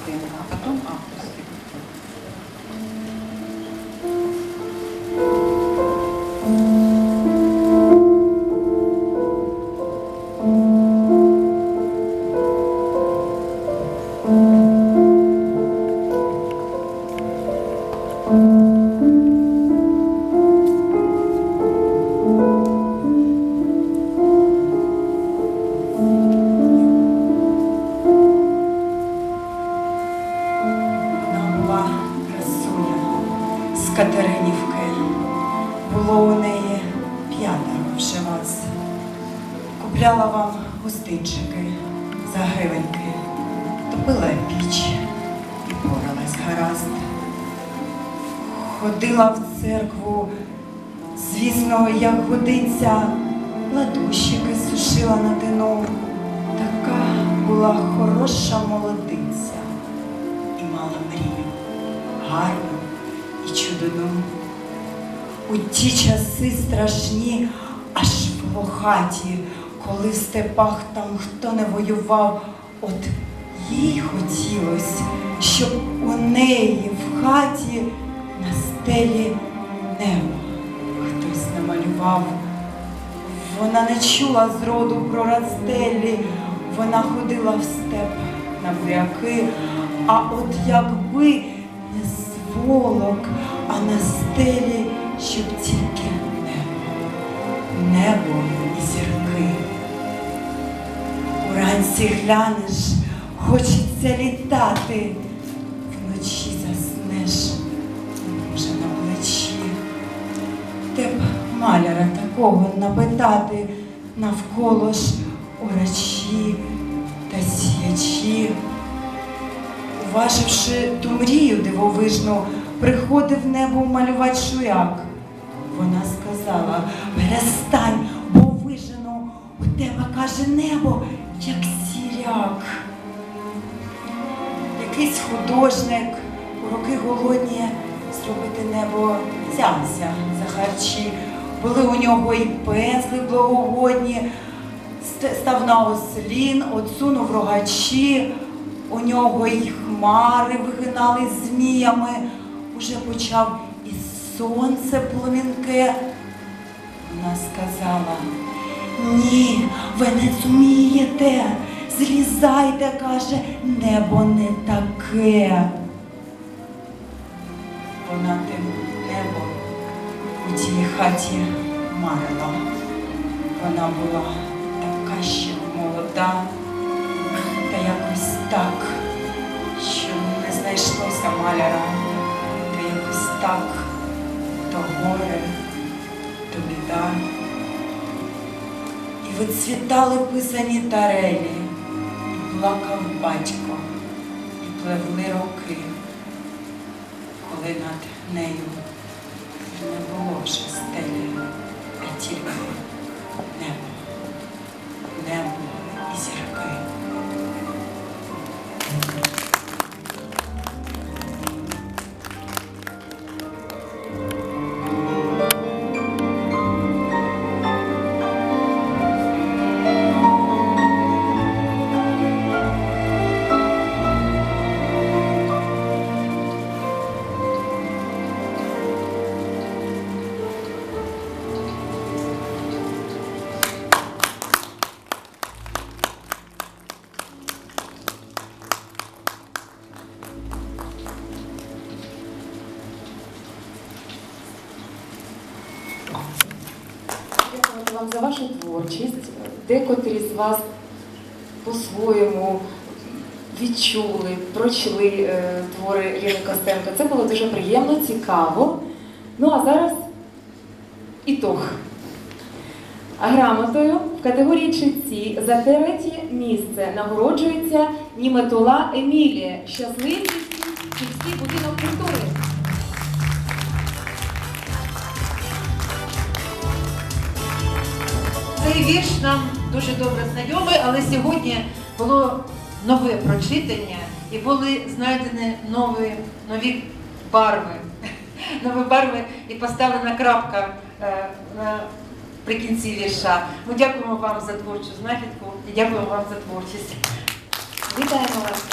частину, а потім авторський. Вона Катеринівки. Було у неї п'ятеро вже вас. Купляла вам гостинчики за гривеньки, топила піч і поралась гаразд. Ходила в церкву, звісно, як годиться, ладущики сушила на дину. Така була хороша молодиця і мала мрію, гарну і. У ті часи страшні, аж в лохаті, коли в степах там хто не воював, от їй хотілось, щоб у неї в хаті на стелі небо хтось намалював. Вона не чула зроду про растелі, вона ходила в степ на буряки, а от якби не а на стелі, щоб тільки небо, небо і зірки. Уранці глянеш, хочеться літати, вночі заснеш, може на плечі. Те б маляра такого напитати навколо ж урачі та сіячі. Уваживши ту мрію дивовижну, приходив небо малювати шуяк. Вона сказала, перестань, бо вижену, у тебе каже небо, як сіряк. Якийсь художник, у роки голодні, зробити небо взявся за харчі. Були у нього і пензли благогодні, став на ослін, отсунув рогачі, у нього й хмари вигинали зміями, уже почав і сонце пломінке. Вона сказала, ні, ви не зумієте, злізайте, каже, небо не таке. Вона тим небо у тій хаті марила. Вона була така ще молода, так то горе, то біда. І вицвітали писані тарелі, і плакав батько, і пливли роки, коли над нею не було вже стелі, а тільки небо, небо вам за вашу творчість. Декотрі з вас по-своєму відчули, прочли е, твори Ірини Костенко. Це було дуже приємно, цікаво. Ну а зараз ітог. Грамотою в категорії читці за третє місце нагороджується Німетула Емілія, щасливий читський будинок вірш нам дуже добре знайомий, але сьогодні було нове прочитання і були знайдені нові, нові барви. Нові барви і поставлена крапка е, наприкінці вірша. Ми дякуємо вам за творчу знахідку і дякуємо вам за творчість. Вітаємо вас!